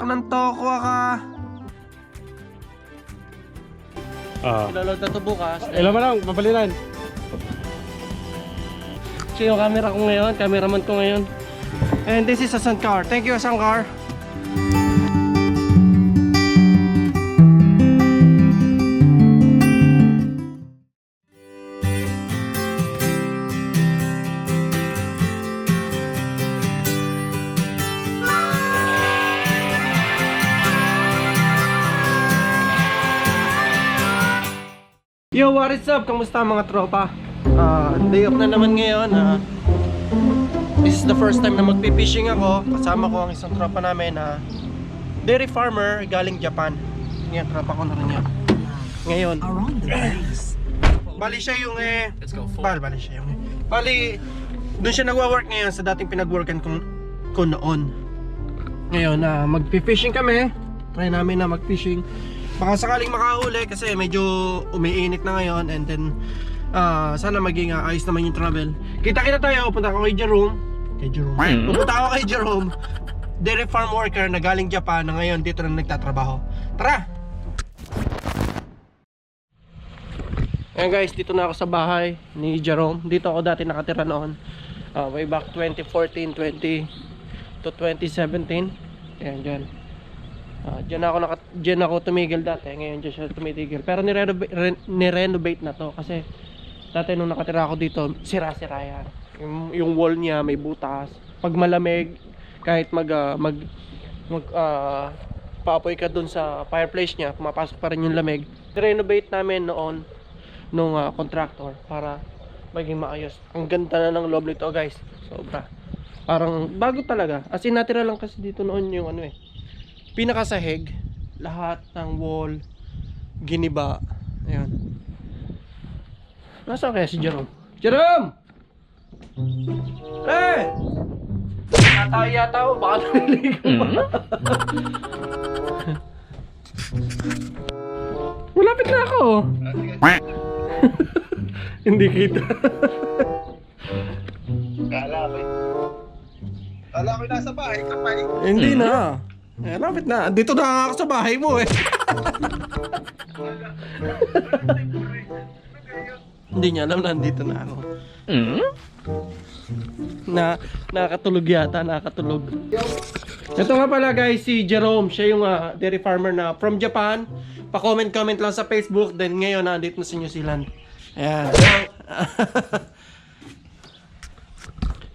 Anak ng toko ka. Ah. Ilaload na to bukas. Ilan ba lang? Papalitan. Siya yung camera ko ngayon, cameraman ko ngayon. And this is a Sankar. Thank you, Sankar. Yo, what is up? Kamusta mga tropa? Ah, day off na naman ngayon. ah. this is the first time na magpipishing ako. Kasama ko ang isang tropa namin na dairy farmer galing Japan. Yan, tropa ko na rin yan. Ngayon. Bali siya yung eh... Bali, bali siya yung eh. Bali, doon siya nagwa-work ngayon sa dating pinag-workan ko, ko noon. Ngayon, na magpi-fishing kami. Try namin na mag-fishing. Baka sakaling makahuli kasi medyo umiinit na ngayon and then ah, sana maging ah, ayos naman yung travel. Kita-kita tayo, punta ako kay Jerome. Kay Jerome. Pupunta ako kay Jerome. Dairy farm worker na galing Japan na ngayon dito na nagtatrabaho. Tara! Ayan guys, dito na ako sa bahay ni Jerome. Dito ako dati nakatira noon. Ah, way back 2014, 20 to 2017. Ayan, dyan. Ah, dyan ako naka, dyan ako tumigil dati. Ngayon dyan siya tumitigil. Pero nirenovate, re- nirenovate na to kasi dati nung nakatira ako dito, sira-sira yan. Yung, yung wall niya may butas. Pag malamig, kahit mag ah, mag mag ah, paapoy ka dun sa fireplace niya, pumapasok pa rin yung lamig. Renovate namin noon nung ah, contractor para maging maayos. Ang ganda na ng loob nito, guys. Sobra. Parang bago talaga. As in, natira lang kasi dito noon yung ano eh. Pinakasahig, lahat ng wall, giniba. Ayan. Nasaan kaya si Jerome? Jerome! Eh! Yata yata ako, baka naliligo pa. Malapit na ako. Hindi kita. Kala ko eh. Kala ko nasa bahay ka pa eh. Hindi na. Eh, lapit na. Dito na ako sa bahay mo eh. Hindi niya alam na nandito na ako. Na nakatulog yata, nakatulog. Ito nga pala guys, si Jerome, siya yung ah, dairy farmer na from Japan. Pa-comment-comment lang sa Facebook, then ngayon nandito na sa New Zealand. Ayan.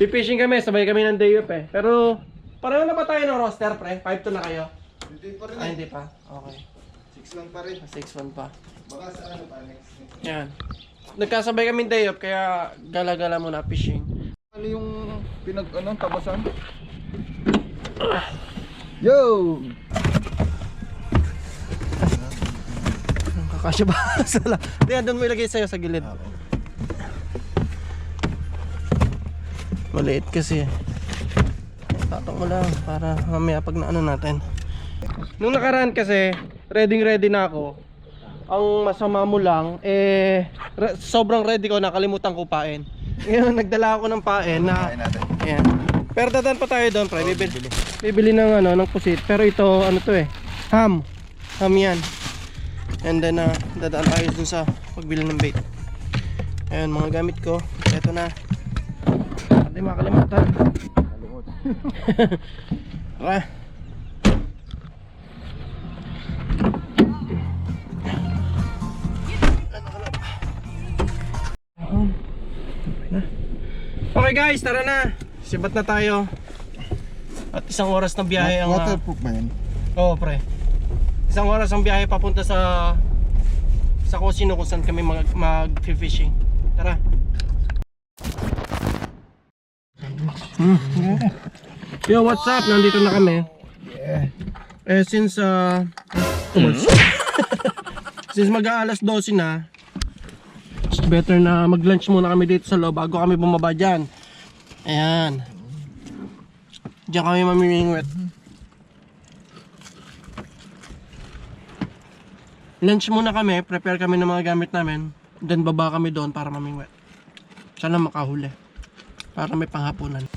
Pipishing kami, sabay kami ng day off eh. Pero, pareho na ba tayo ng roster pre? 5 to na kayo? Hindi pa rin Ah, eh. hindi pa. Okay. Six lang pa rin. 6-1 pa. Baka sa ano pa next. Yan. Nagkasabay kami day off, kaya gala-gala muna fishing. Ano yung pinag ano tabasan? Yo! Kakasya ba? Sala. Hindi, doon mo ilagay sa'yo sa gilid. Maliit kasi. Tatok mo lang para mamaya pag naano natin. Nung nakaraan kasi, ready ready na ako. Ang masama mo lang, eh, re- sobrang ready ko, nakalimutan ko pain. Ngayon, nagdala ako ng pain na, ayan. Pero dadaan pa tayo doon, pre. Bibili, bibili ng ano, ng pusit. Pero ito, ano to eh, ham. Ham yan. And then, uh, dadaan tayo dun sa pagbili ng bait. Ayan, mga gamit ko. Ito na. Hindi makalimutan. Tara. Okay guys, tara na. Sibat na tayo. At isang oras na biyahe ang... ah, Waterproof ba yan? Oo, pre. Isang oras ang biyahe papunta sa sa Cosino kung saan kami mag, mag-fishing. Tara. Hmm. Yo, what's up? Nandito na kami. Yeah. Eh, since uh, since mag-aalas 12 na, better na mag-lunch muna kami dito sa loob bago kami bumaba dyan. Ayan. Diyan kami mamimingwit. Lunch muna kami, prepare kami ng mga gamit namin. Then baba kami doon para mamingwit. Sana makahuli para may panghapunan.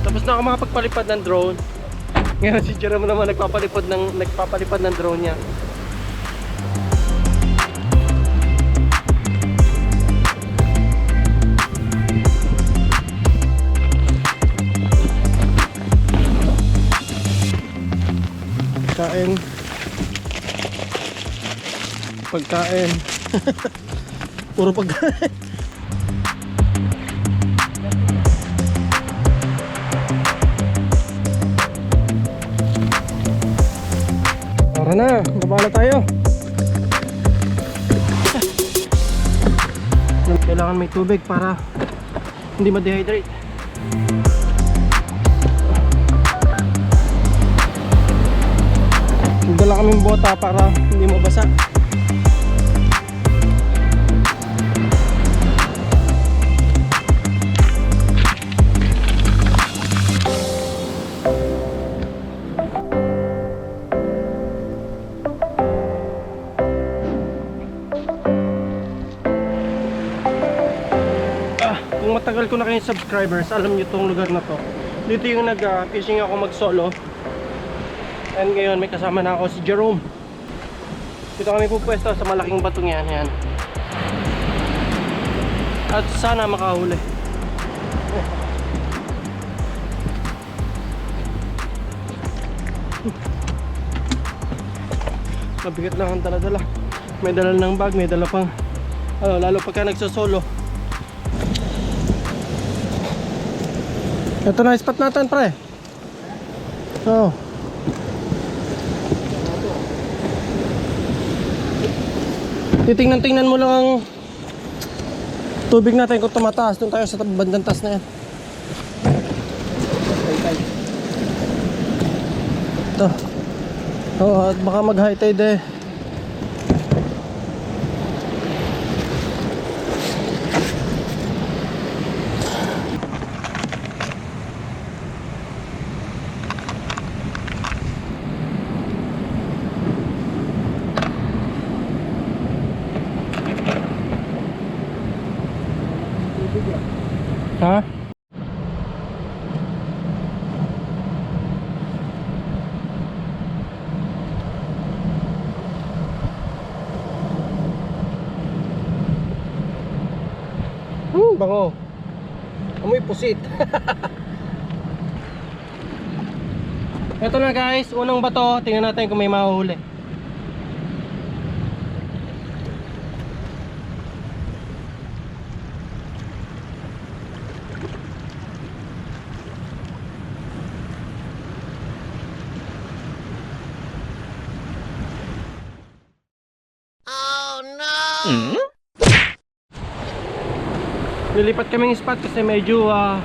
Tapos na ako makapagpalipad ng drone. Ngayon si Jerome naman nagpapalipad ng nagpapalipad ng drone niya. Pagkain. Pagkain. Puro pagkain. Tara na, babala tayo. Kailangan may tubig para hindi ma-dehydrate. Dala kaming bota para hindi mabasa. Na kayong subscribers, alam niyo tong lugar na to. Dito yung nag-fishing ako mag-solo. And ngayon may kasama na ako si Jerome. Dito kami pupwesto sa malaking batong yan. yan. At sana makahuli. Mabigat lang ang dala-dala. May dala ng bag, may dala pang ano, lalo pagka nagsosolo. Ito na spot natin pre. Oh. Titingnan-tingnan mo lang ang tubig natin kung tumataas. Doon tayo sa bandang taas na yan. Ito. Oo, at baka mag-high tide eh. Ha? Hmm, bango. Amoy pusit. Ito na guys, unang bato. Tingnan natin kung may mahuhuli. Lilipat kaming spot kasi medyo ah,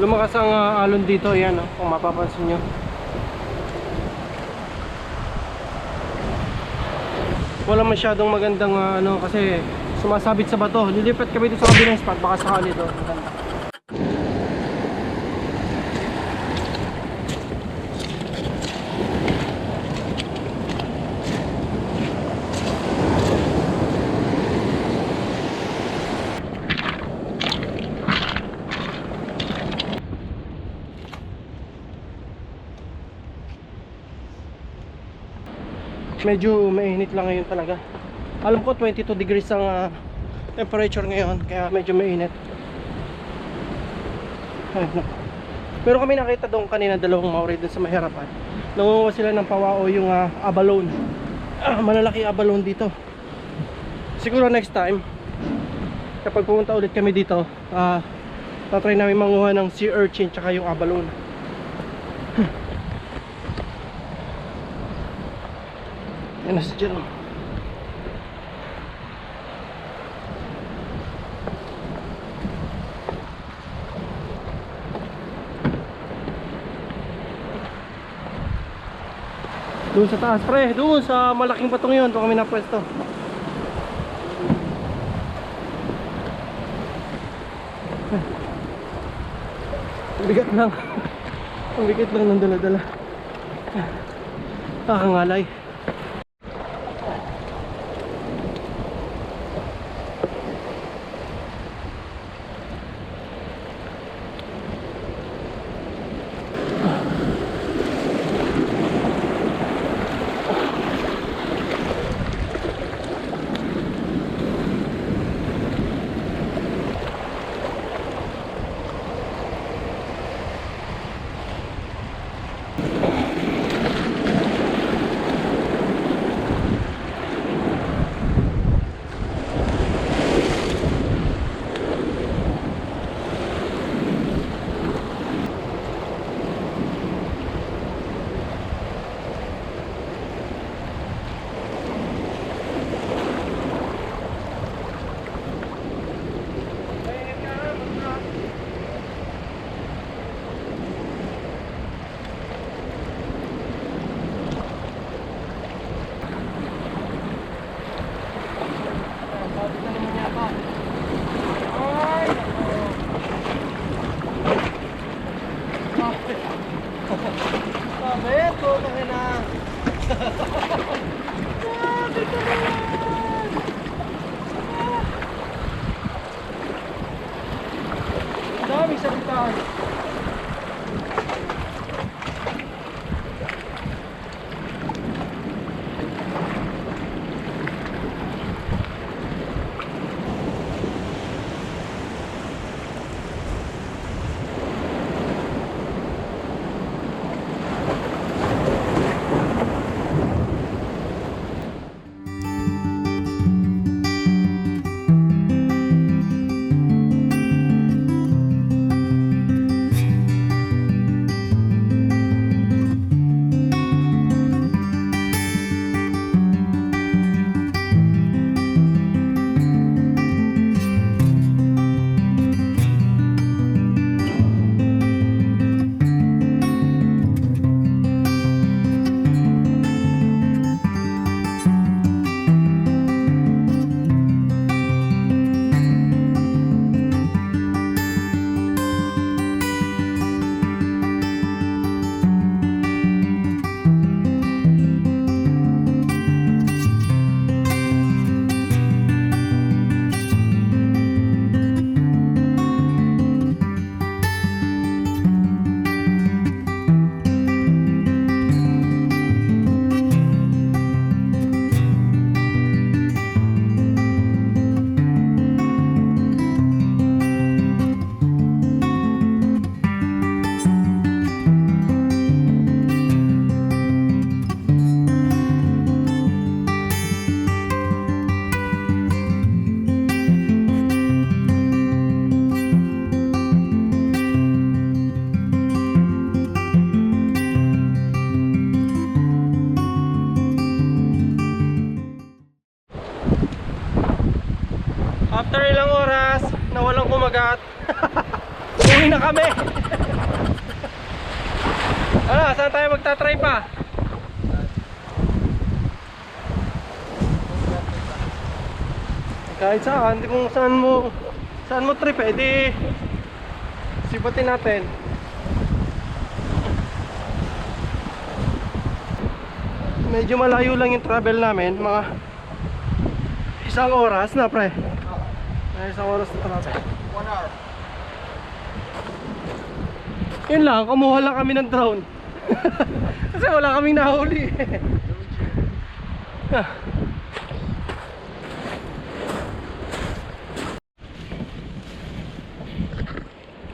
lumakas ang ah, alon dito. Yan, oh, kung mapapansin nyo. Wala masyadong magandang ah, ano kasi sumasabit sa bato. Lilipat kami dito sa kabilang spot baka sakali doon. Maganda. Medyo mainit lang ngayon talaga. Alam ko 22 degrees ang ah, temperature ngayon kaya medyo mainit. Pero kami nakita doon kanina dalawang maori dun sa mahirapan. Nangunguha sila ng pawao yung ah, abalone. Ah, malalaki abalone dito. Siguro next time kapag pumunta ulit kami dito ah, tatry namin manguha ng sea urchin tsaka yung abalone Yan na si Jerome. Doon sa taas pre, doon sa malaking patong yun, doon kami napwesto. Ang bigat lang. Ang bigat lang ng dala-dala. Nakakangalay. Ay, Kahit saan, di kung saan mo saan mo trip eh, di sipatin natin. Medyo malayo lang yung travel namin, mga isang oras na pre. Ay, isang oras na travel. One hour. Yun lang, kumuha lang kami ng drone. Kasi wala kaming nahuli. Ah.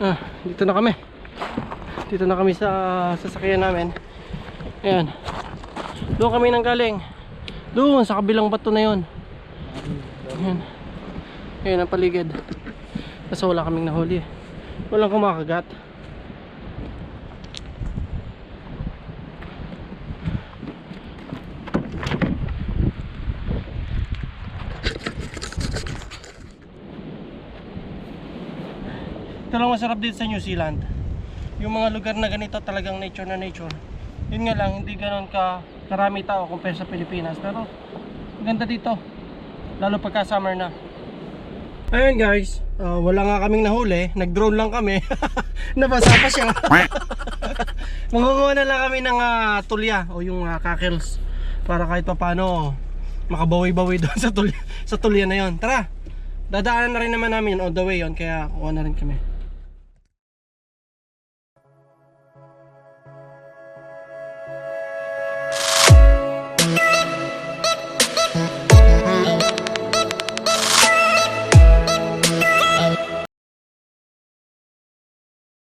Ah, dito na kami. Dito na kami sa sasakyan namin. Ayan. Doon kami nang galing. Doon sa kabilang bato na 'yon. Ayan. Ayan ang paligid. Kasi wala kaming nahuli. Walang kumakagat. Lang masarap dito sa New Zealand. Yung mga lugar na ganito talagang nature na nature. Yun nga lang, hindi ganoon ka karami tao compare sa Pilipinas. Pero ganda dito. Lalo pagka summer na. Ayun guys, ah, wala nga kaming nahuli. Nag-drone lang kami. Nabasa pa siya. Mangunguha na lang kami ng ah, tulya o yung uh, cockles para kahit pa paano makabawi-bawi doon sa tulya, sa tulya na yon. Tara! Dadaanan na rin naman namin on the way yon kaya kuha na rin kami.